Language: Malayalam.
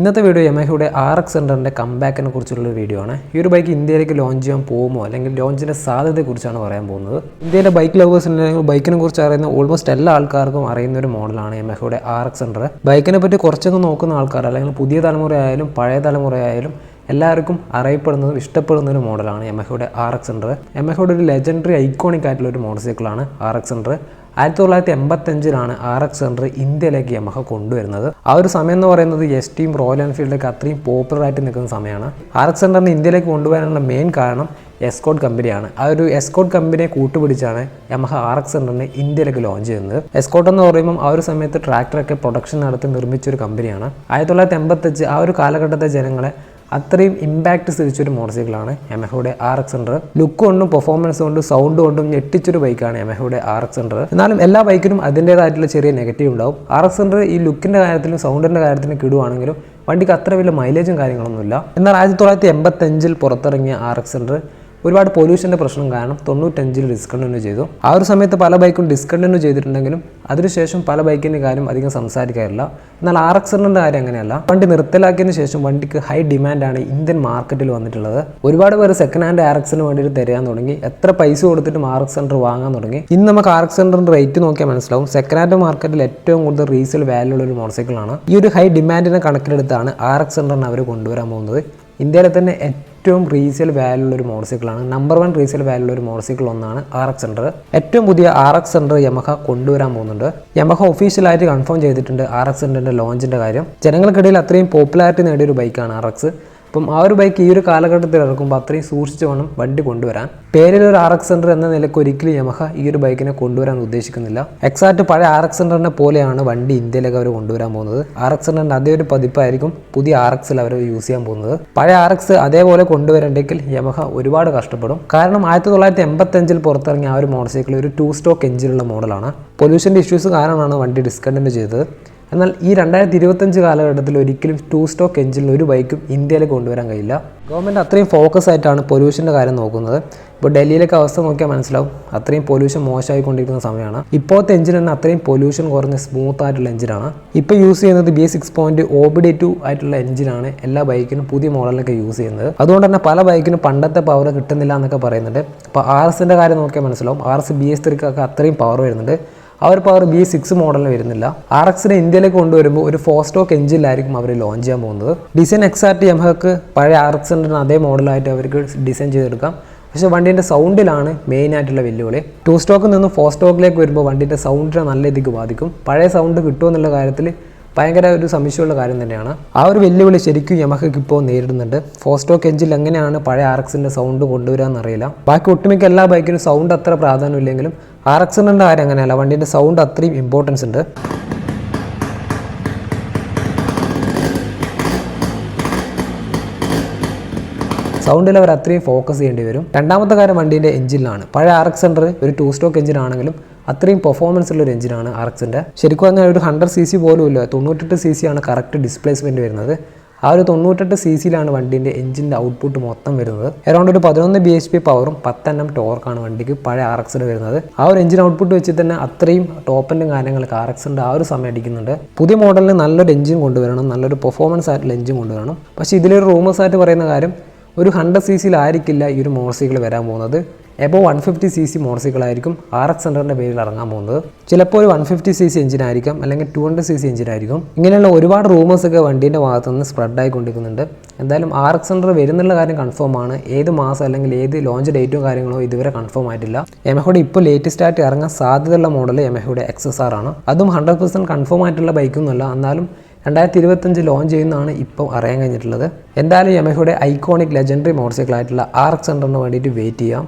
ഇന്നത്തെ വീഡിയോ യമഹയുടെ ആർ എക്സ് ഹൺഡ്രഡിന്റെ കമ്പാക്കിനെ കുറിച്ചുള്ള ഒരു വീഡിയോ ആണ്. ഈ ഒരു ബൈക്ക് ഇന്ത്യയിലേക്ക് ലോഞ്ച് ചെയ്യാൻ പോകുമോ? അല്ലെങ്കിൽ ലോഞ്ചിന്റെ സാധ്യതയെക്കുറിച്ചാണ് പറയാൻ പോകുന്നത്. ഇന്ത്യയിലെ ബൈക്ക് ലവേഴ്സിന് ബൈക്കിനെ കുറിച്ച് അറിയുന്ന ഓൾമോസ്റ്റ് എല്ലാ ആൾക്കാർക്കും അറിയുന്ന ഒരു മോഡലാണ് യമഹയുടെ ആർ എക്സ് ഹൺഡ്രഡ് ബൈക്കിനെ പറ്റി കുറച്ചൊക്കെ നോക്കുന്ന ആൾക്കാർ അല്ലെങ്കിൽ പുതിയ തലമുറയായാലും പഴയ തലമുറയായാലും എല്ലാവർക്കും അറിയപ്പെടുന്നതും ഇഷ്ടപ്പെടുന്ന ഒരു മോഡലാണ് യമഹയുടെ ആർ എക്സ് ഹൺഡ്രഡ് യമഹയുടെ ഒരു ലെജൻഡറി ഐക്കോണിക് ആയിട്ടുള്ള ഒരു മോട്ടോർ സൈക്കിളാണ് ആർ എക്സ് ഹൺഡ്രഡ് ആയിരത്തി തൊള്ളായിരത്തി എൺപത്തഞ്ചിലാണ് ആർ എക്സ് ഹൺഡ്രഡ് ഇന്ത്യയിലേക്ക് യമഹ കൊണ്ടുവരുന്നത്. ആ ഒരു സമയം എന്ന് പറയുന്നത് എസ് ടിയും റോയൽ എൻഫീൽഡൊക്കെ അത്രയും പോപ്പുലർ ആയിട്ട് നിൽക്കുന്ന സമയമാണ്. ആർ എക്സ് ഹൺഡ്രഡിനെ ഇന്ത്യയിലേക്ക് കൊണ്ടുവരാനുള്ള മെയിൻ കാരണം എസ്കോട്ട് കമ്പനിയാണ് ആ ഒരു എസ്കോട്ട് കമ്പനിയെ കൂട്ടുപിടിച്ചാണ് യമഹ ആർ എക്സ് ഹൺഡ്രഡിനെ ഇന്ത്യയിലേക്ക് ലോഞ്ച് ചെയ്യുന്നത്. എസ്കോട്ട് എന്ന് പറയുമ്പോൾ ആ ഒരു സമയത്ത് ട്രാക്ടറൊക്കെ പ്രൊഡക്ഷൻ നടത്തി നിർമ്മിച്ച ഒരു കമ്പനിയാണ് ആയിരത്തി തൊള്ളായിരത്തി എൺപത്തഞ്ച് ആ ഒരു കാലഘട്ടത്തെ ജനങ്ങളെ അത്രയും ഇമ്പാക്റ്റ് സൃഷ്ടിച്ചൊരു മോട്ടോർസൈക്കിളാണ് സൈക്കിളാണ് യമഹയുടെ ആർ എക്സ് ഹൺഡ്രഡ് ലുക്ക് കൊണ്ടും പെർഫോമൻസ് കൊണ്ടും സൗണ്ട് കൊണ്ടും ഞെട്ടിച്ചൊരു ബൈക്കാണ് എമഹയുടെ ആർ എക്സ് ഹൺഡ്രഡ് എന്നാലും എല്ലാ ബൈക്കിനും അതിന്റേതായിട്ടുള്ള ചെറിയ നെഗറ്റീവ് ഉണ്ടാവും. ആർ എക്സ് ഹൺഡ്രഡ് ഈ ലുക്കിന്റെ കാര്യത്തിലും സൗണ്ടിന്റെ കാര്യത്തിലും കിടുവാണെങ്കിലും വണ്ടിക്ക് അത്ര വലിയ മൈലേജും കാര്യങ്ങളൊന്നുമില്ല. എന്നാൽ ആയിരത്തി തൊള്ളായിരത്തി എൺപത്തഞ്ചിൽ പുറത്തിറങ്ങിയ ആർ എക്സ് ഹൺഡ്രഡ് ഒരുപാട് പൊല്യൂഷന്റെ പ്രശ്നം കാരണം തൊണ്ണൂറ്റഞ്ചിൽ ഡിസ്കണ്ടിന്യൂ ചെയ്തു. ആ ഒരു സമയത്ത് പല ബൈക്കും ഡിസ്കണ്ടിന്യൂ ചെയ്തിട്ടുണ്ടെങ്കിലും അതിനുശേഷം പല ബൈക്കിന്റെ കാര്യം അധികം സംസാരിക്കാറില്ല. എന്നാൽ ആർ എക്സ് ഹൺഡ്രഡിന്റെ കാര്യം അങ്ങനെയല്ല. വണ്ടി നിർത്തലാക്കിയതിന് ശേഷം വണ്ടിക്ക് ഹൈ ഡിമാൻഡാണ് ഇന്ത്യൻ മാർക്കറ്റിൽ വന്നിട്ടുള്ളത്. ഒരുപാട് പേര് സെക്കൻഡ് ഹാൻഡ് ആർ എക്സിന് വേണ്ടിയിട്ട് തരാൻ തുടങ്ങി. എത്ര പൈസ കൊടുത്തിട്ടും ആർ എക്സ് ഹൺഡ്രഡ് വാങ്ങാൻ തുടങ്ങി. ഇന്ന് നമുക്ക് ആർ എക്സ് ഹൺഡ്രഡിന്റെ റേറ്റ് നോക്കിയാൽ മനസ്സിലാവും. സെക്കൻഡ് ഹാൻഡ് മാർക്കറ്റിൽ ഏറ്റവും കൂടുതൽ റീസെയിൽ വാല്യൂ ഉള്ള ഒരു മോട്ടോർ സൈക്കിളാണ് ഈ ഒരു ഹൈ ഡിമാൻഡിനെ കണക്കിലെടുത്താണ് ആർ എക്സ് ഹൺഡ്രഡിന് അവർ കൊണ്ടുവരാൻ പോകുന്നത്. ഇന്ത്യയിലെ തന്നെ ഏറ്റവും റീസെയിൽ വാല്യൂ ഉള്ള ഒരു മോട്ടോർ സൈക്കിളാണ് നമ്പർ വൺ റീസെയിൽ വാല്യൂ ഉള്ള ഒരു മോട്ടോർ സൈക്കിൾ ഒന്നാണ് ആർ എക്സ് ഹൺഡ്രഡ് ഏറ്റവും പുതിയ ആർ എക്സ് ഹൺഡ്രഡ് യമഹ കൊണ്ടുവരാൻ പോകുന്നുണ്ട്. യമഹ ഒഫീഷ്യലായിട്ട് കൺഫേം ചെയ്തിട്ടുണ്ട് ആർ എക്സ് ഹൺഡ്രഡിന്റെ ലോഞ്ചിന്റെ കാര്യം. ജനങ്ങൾക്കിടയിൽ അത്രയും പോപ്പുലാരിറ്റി നേടിയ ഒരു ബൈക്കാണ് ആർ എക്സ് അപ്പം ആ ഒരു ബൈക്ക് ഈ ഒരു കാലഘട്ടത്തിൽ ഇറക്കുമ്പോൾ അത്രയും സൂക്ഷിച്ച് വേണം വണ്ടി കൊണ്ടുവരാൻ. പേരിൽ ഒരു ആർ എക്സ് ഹൺഡ്രഡ് എന്ന നിലയ്ക്ക് ഒരിക്കലും യമഹ ഈ ഒരു ബൈക്കിനെ കൊണ്ടുവരാൻ ഉദ്ദേശിക്കുന്നില്ല. എക്സാക്ട് പഴയ ആർ എക്സ് ഹൺഡ്രഡിനെ പോലെയാണ് വണ്ടി ഇന്ത്യയിലേക്ക് അവർ കൊണ്ടുവരാൻ പോകുന്നത്. ആർ എക്സ് ഹൺഡ്രഡിന്റെ അതേ ഒരു പതിപ്പായിരിക്കും പുതിയ ആർ എക്സിൽ അവർ യൂസ് ചെയ്യാൻ പോകുന്നത്. പഴയ ആർ എക്സ് അതേപോലെ കൊണ്ടുവരണ്ടെങ്കിൽ യമഹ ഒരുപാട് കഷ്ടപ്പെടും. കാരണം ആയിരത്തി തൊള്ളായിരത്തി എൺപത്തഞ്ചിൽ പുറത്തിറങ്ങിയ ആ ഒരു മോട്ടോർ സൈക്കിൾ ഒരു ടു സ്റ്റോക്ക് എഞ്ചിനുള്ള മോഡലാണ് പൊല്യൂഷന്റെ ഇഷ്യൂസ് കാരണമാണ് വണ്ടി ഡിസ്കണ്ടിന്യൂ ചെയ്തത്. എന്നാൽ ഈ രണ്ടായിരത്തി ഇരുപത്തഞ്ച് കാലഘട്ടത്തിൽ ഒരിക്കലും ടു സ്റ്റോക്ക് എഞ്ചിനിൽ ഒരു ബൈക്കും ഇന്ത്യയിൽ കൊണ്ടുവരാൻ കഴിയില്ല. ഗവൺമെന്റ് അത്രയും ഫോക്കസ് ആയിട്ടാണ് പൊല്യൂഷന്റെ കാര്യം നോക്കുന്നത്. ഇപ്പോൾ ഡൽഹിയിലേക്ക് അവസ്ഥ നോക്കിയാൽ മനസ്സിലാവും. അത്രയും പൊല്യൂഷൻ മോശമായിക്കൊണ്ടിരിക്കുന്ന സമയമാണ്. ഇപ്പോഴത്തെ എഞ്ചിൻ തന്നെ അത്രയും പൊല്യൂഷൻ കുറഞ്ഞ സ്മൂത്ത് ആയിട്ടുള്ള എഞ്ചിനാണ് ഇപ്പോൾ യൂസ് ചെയ്യുന്നത് B six point O B D two ആയിട്ടുള്ള എഞ്ചിനാണ് എല്ലാ ബൈക്കിനും പുതിയ മോഡലൊക്കെ യൂസ് ചെയ്യുന്നത്. അതുകൊണ്ട് തന്നെ പല ബൈക്കിനും പണ്ടത്തെ പവർ കിട്ടുന്നില്ല എന്നൊക്കെ പറയുന്നുണ്ട്. അപ്പോൾ ആർ എസിന്റെ കാര്യം നോക്കിയാൽ മനസ്സിലാവും. ആർ എസ് ബി എസ് ത്രീക്കൊക്കെ അത്രയും പവർ വരുന്നുണ്ട്. ആ ഒരു പവർ ബി സിക്സ് മോഡലിന് വരുന്നില്ല. ആർ എക്സിനെ ഇന്ത്യയിലേക്ക് കൊണ്ടുവരുമ്പോൾ ഒരു ഫോർ സ്റ്റോക്ക് എഞ്ചിനിലായിരിക്കും അവർ ലോഞ്ച് ചെയ്യാൻ പോകുന്നത്. ഡിസൈൻ എക്സാക്ട് യമഹക്ക് പഴയ ആർ എക്സിന്റെ അതേ മോഡലായിട്ട് അവർക്ക് ഡിസൈൻ ചെയ്തെടുക്കാം. പക്ഷെ വണ്ടീന്റെ സൗണ്ടിലാണ് മെയിൻ ആയിട്ടുള്ള വെല്ലുവിളി. ടു സ്റ്റോക്കിൽ നിന്ന് ഫോർ സ്റ്റോക്കിലേക്ക് വരുമ്പോൾ വണ്ടീന്റെ സൗണ്ടിനെ നല്ല രീതിക്ക് ബാധിക്കും. പഴയ സൗണ്ട് കിട്ടുമെന്നുള്ള കാര്യത്തിൽ ഭയങ്കര ഒരു സംശയമുള്ള കാര്യം തന്നെയാണ്. ആ ഒരു വെല്ലുവിളി ശരിക്കും യമഹയ്ക്ക് ഇപ്പോൾ നേരിടുന്നുണ്ട്. ഫോർ സ്റ്റോക്ക് എഞ്ചിൽ എങ്ങനെയാണ് പഴയ ആർ എക്സിന്റെ സൗണ്ട് കൊണ്ടുവരാമെന്നറിയില്ല ബാക്കി ഒട്ടുമിക്ക എല്ലാ ബൈക്കിനും സൗണ്ട് അത്ര പ്രാധാന്യമില്ലെങ്കിലും ആർ എക്സിന്റെ കാര്യം അങ്ങനെയല്ല വണ്ടീന്റെ സൗണ്ട് അത്രയും ഇമ്പോർട്ടൻസ് ഉണ്ട്. സൗണ്ടിൽ അവർ അത്രയും ഫോക്കസ് ചെയ്യേണ്ടി വരും. രണ്ടാമത്തെ കാര്യം വണ്ടീന്റെ എഞ്ചിനാണ് പഴയ ആർ എക്സ് ഹൺഡ്രഡ് ഒരു ടു സ്റ്റോക്ക് എഞ്ചിൻ ആണെങ്കിലും അത്രയും പെർഫോമൻസ് ഉള്ള ഒരു എഞ്ചിനാണ് ആർ എക്സിന്റെ ശരിക്കും അങ്ങനെ ഒരു ഹൺഡ്രഡ് സി സി പോലും ഇല്ല തൊണ്ണൂറ്റെട്ട് സി സി ആണ് കറക്റ്റ് ഡിസ്പ്ലേസ്മെന്റ് വരുന്നത്. ആ ഒരു തൊണ്ണൂറ്റെട്ട് സി സിയിലാണ് വണ്ടീന്റെ എഞ്ചിന്റെ ഔട്ട്പുട്ട് മൊത്തം വരുന്നത്. അറൗണ്ട് ഒരു പതിനൊന്ന് ബി എച്ച് പി പവറും പത്തെണ്ണം ടോർക്കാണ് വണ്ടിക്ക് പഴയ ആർ എക്സിൽ വരുന്നത്. ആ ഒരു എഞ്ചിൻ ഔട്ട്പുട്ട് വെച്ച് തന്നെ അത്രയും ടോപ്പിന്റെ കാര്യങ്ങളൊക്കെ ആർ എക്സിന്റെ ആ ഒരു സമയം അടിക്കുന്നുണ്ട്. പുതിയ മോഡലിന് നല്ലൊരു എഞ്ചിൻ കൊണ്ടുവരണം നല്ലൊരു പെർഫോമൻസ് ആയിട്ടുള്ള എഞ്ചിൻ കൊണ്ടുവരണം. പക്ഷേ ഇതിലൊരു റൂമേഴ്സ് ആയിട്ട് പറയുന്ന കാര്യം ഒരു ഹൺഡ്രഡ് സി സിയിലായിരിക്കില്ല ഈ ഒരു മോട്ടോർ സൈക്കിൾ വരാൻ പോകുന്നത്. Above one fifty C C മോട്ടോർസൈക്കിളായിരിക്കും R X ഹൺഡ്രഡിന്റെ പേരിൽ ഇറങ്ങാൻ പോകുന്നത്. ചിലപ്പോൾ ഒരു വൺ ഫിഫ്റ്റി സി സി എഞ്ചിനായിരിക്കും അല്ലെങ്കിൽ ടു ഹൺഡ്രഡ് സി സി എഞ്ചിനായിരിക്കും. ഇങ്ങനെയുള്ള ഒരുപാട് റൂമേഴ്സ് ഒക്കെ വണ്ടീന്റെ ഭാഗത്ത് നിന്ന് സ്പ്രെഡ് ആയിക്കൊണ്ടിരിക്കുന്നുണ്ട്. എന്തായാലും ആർ എക്സ് ഹൺഡ്രഡ് വരുന്നുള്ള കാര്യം കൺഫേം ആണ്. ഏത് മാസം അല്ലെങ്കിൽ ഏത് ലോഞ്ച് ഡേറ്റോ കാര്യങ്ങളോ ഇതുവരെ കൺഫേം ആയിട്ടില്ല. എമഹോയുടെ ഇപ്പോൾ ലേറ്റസ്റ്റ് ആയിട്ട് ഇറങ്ങാൻ സാധ്യതയുള്ള മോഡൽ എമഹയുടെ എക്സ് എസ് ആർ ആണ്. അതും ഹൺഡ്രഡ് പെർസെന്റ് കൺഫേം ആയിട്ടുള്ള ബൈക്കൊന്നുമല്ല എന്നാലും രണ്ടായിരത്തി ഇരുപത്തഞ്ച് ലോഞ്ച് ചെയ്യുന്നതാണ് ഇപ്പോൾ അറിയാൻ കഴിഞ്ഞിട്ടുള്ളത്. എന്തായാലും യമഹയുടെ ഐക്കോണിക് ലെജൻഡറി മോട്ടോർസൈക്കിൾ ആയിട്ടുള്ള ആർ എക്സ് ഹൺഡ്രഡിന് വേണ്ടിയിട്ട് വെയിറ്റ് ചെയ്യാം.